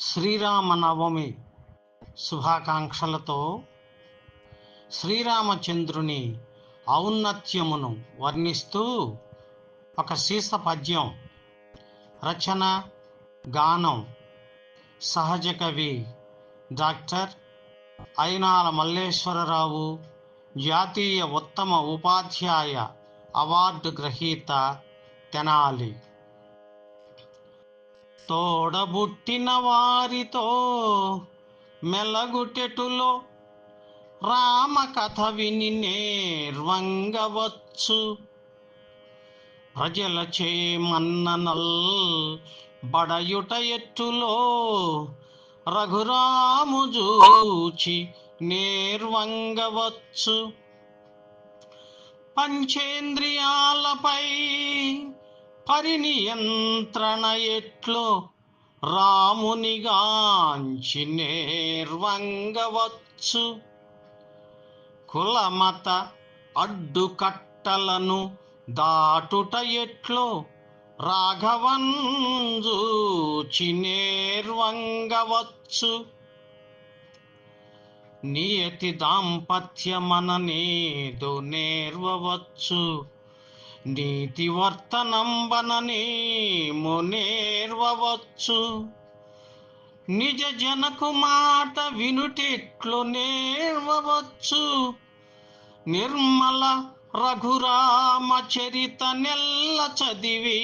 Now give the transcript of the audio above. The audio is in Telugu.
శ్రీరామనవమి శుభాకాంక్షలతో శ్రీరామచంద్రుని ఔన్నత్యమును వర్ణిస్తూ ఒక శీర్ష పద్యం రచన గానం సహజ కవి డాక్టర్ అయినాల మల్లేశ్వరరావు జాతీయ ఉత్తమ ఉపాధ్యాయ అవార్డు గ్రహీత తెనాలి. తోడబుట్టిన వారితో మెలగుటెటులో రామ కథ విని నేర్వంగవచ్చు. ప్రజల చేమన్ననల్ బడయుట ఎట్టులో రఘురాము జూచి నేర్వంగవచ్చు. పంచేంద్రియాలపై పరినియంత్రణ ఎట్లో రామునిగాంచి నేర్వంగవచ్చు. కులమత అడ్డుకట్టలను దాటుట ఎట్లో రాఘవంజూచి నేర్వంగవచ్చు. నియతి దాంపత్యమననేదో నేర్వవచ్చు. నీతి వర్తనంబననేమో నేర్వవచ్చు నిజ జనకు మాట వినుటెట్లు నేర్వవచ్చు. నిర్మల రఘురామ చరిత నెల్ల చదివి